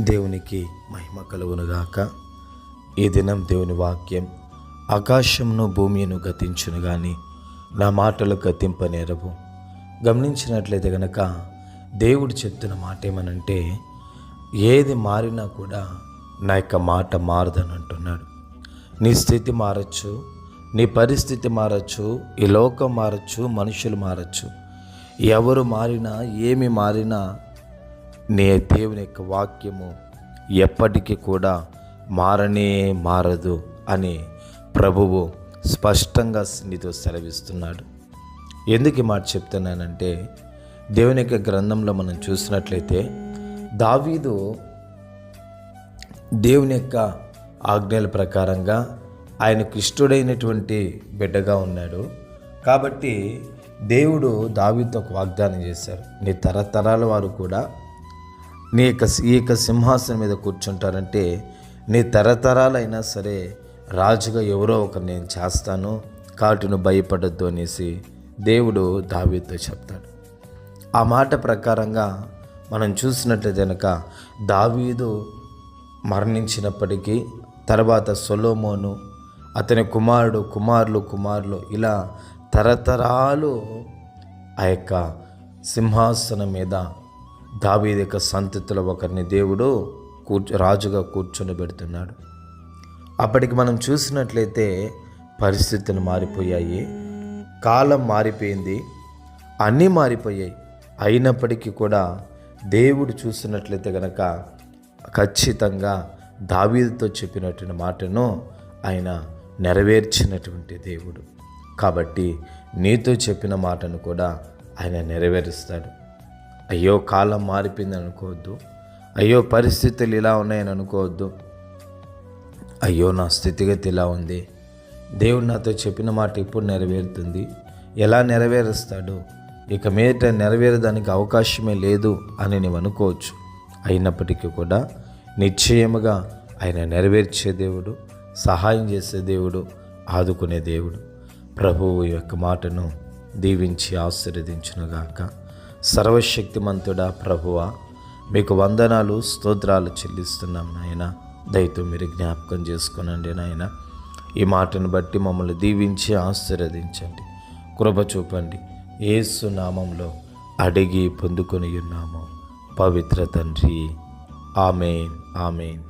దేవునికి మహిమ కలుగునుగాక. ఈ దినం దేవుని వాక్యం ఆకాశమును భూమిను గతించును కానీ నా మాటలు గతింపనేరవు. గమనించినట్లయితే గనక దేవుడు చెప్తున్న మాట ఏమనంటే ఏది మారినా కూడా నా యొక్క మాట మారదని అంటున్నాడు. నీ స్థితి మారచ్చు నీ పరిస్థితి మారచ్చు ఈ లోకం మారచ్చు మనుషులు మారచ్చు. ఎవరు మారినా ఏమి మారినా నీ దేవుని యొక్క వాక్యము ఎప్పటికీ కూడా మారనే మారదు అని ప్రభువు స్పష్టంగా నీతో సెలవిస్తున్నాడు. ఎందుకు ఈ మాట చెప్తున్నానంటే దేవుని యొక్క గ్రంథంలో మనం చూసినట్లయితే దావీదు దేవుని యొక్క ఆజ్ఞల ప్రకారంగా ఆయనకు ఇష్టడైనటువంటి బిడ్డగా ఉన్నాడు. కాబట్టి దేవుడు దావీతో ఒక వాగ్దానం చేశారు. నీ తరతరాల వారు కూడా నీ యొక్క ఈ యొక్క సింహాసనం మీద కూర్చుంటారంటే నీ తరతరాలైనా సరే రాజుగా ఎవరో ఒకరు నేను చేస్తాను కాటును భయపడద్దు అనేసి దేవుడు దావీతో చెప్తాడు. ఆ మాట ప్రకారంగా మనం చూసినట్లయితే కనుక దావీదు మరణించినప్పటికీ తర్వాత సొలోమోను అతని కుమారుడు కుమారులు కుమారులు ఇలా తరతరాలు ఆ యొక్క సింహాసనం మీద దావీది యొక్క సంతతిలో ఒకరిని దేవుడు కూర్చు రాజుగా కూర్చొని పెడుతున్నాడు. అప్పటికి మనం చూసినట్లయితే పరిస్థితులు మారిపోయాయి. కాలం మారిపోయింది. అన్నీ మారిపోయాయి. అయినప్పటికీ కూడా దేవుడు చూసినట్లయితే కనుక ఖచ్చితంగా దావీదుతో చెప్పినటువంటి మాటను ఆయన నెరవేర్చినటువంటి దేవుడు. కాబట్టి నీతో చెప్పిన మాటను కూడా ఆయన నెరవేరుస్తాడు. అయ్యో కాలం మారిపోయింది అనుకోవద్దు. అయ్యో పరిస్థితులు ఇలా ఉన్నాయని అనుకోవద్దు. అయ్యో నా స్థితిగతి ఇలా ఉంది. దేవుడు నాతో చెప్పిన మాట ఇప్పుడు నెరవేరుతుంది. ఎలా నెరవేరుస్తాడు? ఇక మీదట నెరవేరడానికి అవకాశమే లేదు అని నీవు అనుకోవచ్చు. అయినప్పటికీ కూడా నిశ్చయముగా ఆయన నెరవేర్చే దేవుడు సహాయం చేసే దేవుడు ఆదుకునే దేవుడు. ప్రభువు యొక్క మాటను దీవించి ఆశీర్వదించునుగాక. సర్వశక్తిమంతుడా ప్రభువా మీకు వందనాలు స్తోత్రాలు చెల్లిస్తున్నాం నాయన. దయతో మీరు జ్ఞాపకం చేసుకునండి నాయన. ఈ మాటను బట్టి మమ్మల్ని దీవించి ఆశీర్వదించండి. కృప చూపండి. ఏసు నామంలో అడిగి పొందుకొని ఉన్నాము. పవిత్ర తండ్రి. Amen amen.